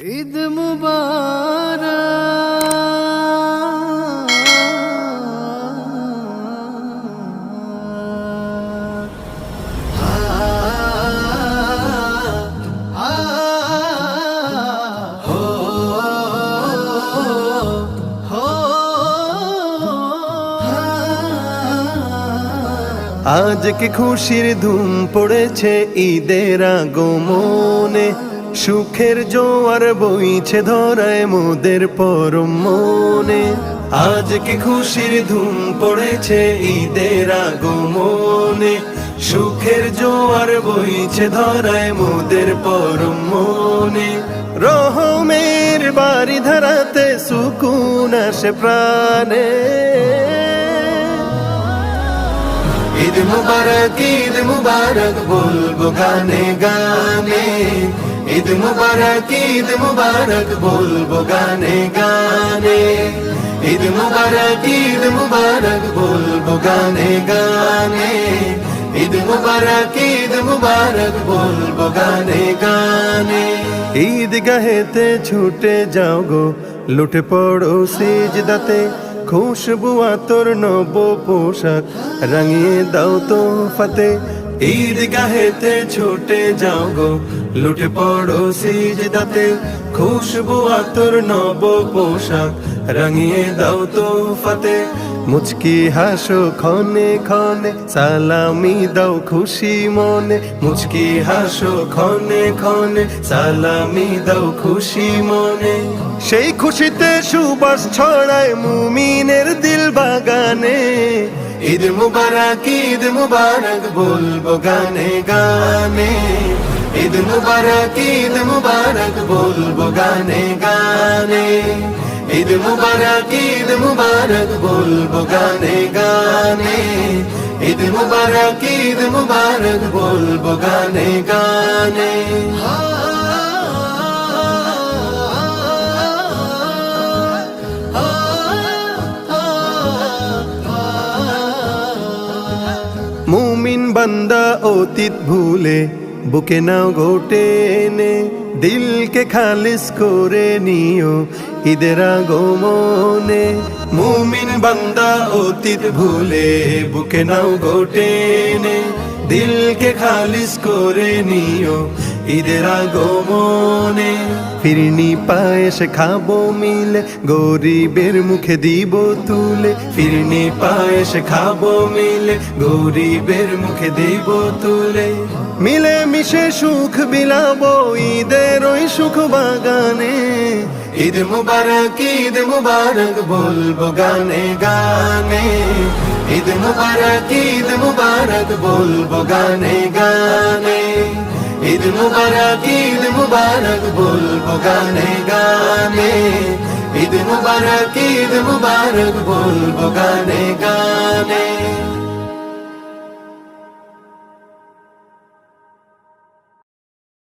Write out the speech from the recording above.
ঈদ মুবারক। আজকে খুশির ধুম পড়েছে ঈদের আগমনে। সুখের জোয়ার বইছে ধরায় মোদের পরম মনে। আজকে খুশির ধুম পড়েছে ঈদের আগমনে? সুখের জোয়ার বইছে ধরায় মোদের পরম মনে। রহমের বাড়ি ধারাতে সুকুন আসে প্রাণে। ঈদ মুবারক ঈদ মুবারক বলব গানে গানে। ঈদ মুবারক ঈদ মুবারক বলব গানে গানে। ঈদ মুবারক ঈদ মুবারক বলব গানে গানে। ঈদ মুবারক ঈদ মুবারক বলব গানে গানে। ঈদ গাহেতে ছুটে যাও গো, লুটে পড়ো সিজদাতে। খুশবু আতর নব পোশাক, রাঙিয়ে দাও তো ফাতে ঈদ গাহেতে ছুটে যাও গো। লুটে পড়ো সিজদাতে, খুশবু আতর নব পোশাক রাঙিয়ে দাও তো ফাতে মুচকি হাসো ক্ষণে ক্ষণে, সালামি দাও খুশি মনে। মুচকি হাসো ক্ষণে ক্ষণে, সালামি দাও খুশি মনে। সেই খুশিতে সুবাস ছড়ায় মুমিনের দিল বাগানে ঈদ মুবারক ঈদ মুবারক বলব গানে গানে। ঈদ মুবারক ঈদ মুবারক বলব গানে গানে। ঈদ মুবারক ঈদ মুবারক বলব গানে গানে। ঈদ মুবারক ঈদ মুবারক বলব গানে গানে। মুমিন বান্দা অতীত ভুলে, বুকে নাও গোটে নে দিলকে খালিস করে নিও ঈদের আগমনে। মুমিন বান্দা অতীত ভুলে, বুকে নাও গোটে নে দিলকে খালিস করে নিও ঈদের আগমনে ফিরনি পায়েস খাব মিলে, গরিবের মুখে দিব তুলে। ফিরনি পায়েস খাব মিলে, গরিবের মুখে দিব তুলে। মিলে মিশে সুখ বিলাবো ঈদের ওই সুখ বাগানে। ঈদ মুবারক ঈদ মুবারক বলব গানে গানে। ঈদ মুবারক ঈদ মুবারক বলব গানে গানে। ঈদ মুবারক ঈদ মুবারক বলব গানে গানে। ঈদ মুবারক ঈদ মুবারক বলব গানে গানে।